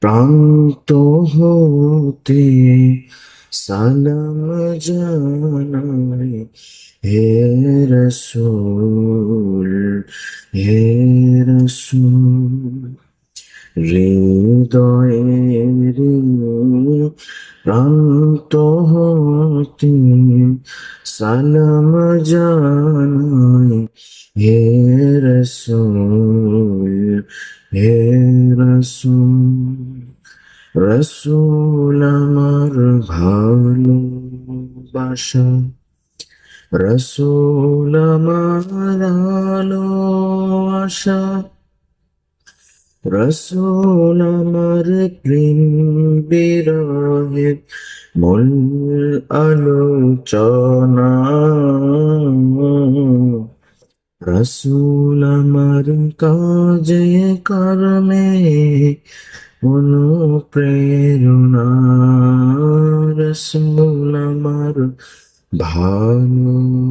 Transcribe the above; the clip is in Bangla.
প্রান্ত হতে সালাম জানাই হে রসুল হে রসুল। হৃদয়ের প্রান্ত হতে সালাম জানাই হে রসুল হে রসুল রসুল আমার ভালোবাসা। রসুল আমার আলো আশা রসুল, আমার প্রেম মূল আলোচনা রসুল আমার কাজে কর্মে অনুপ্রেরণা রসুল আমার ভালোবাসা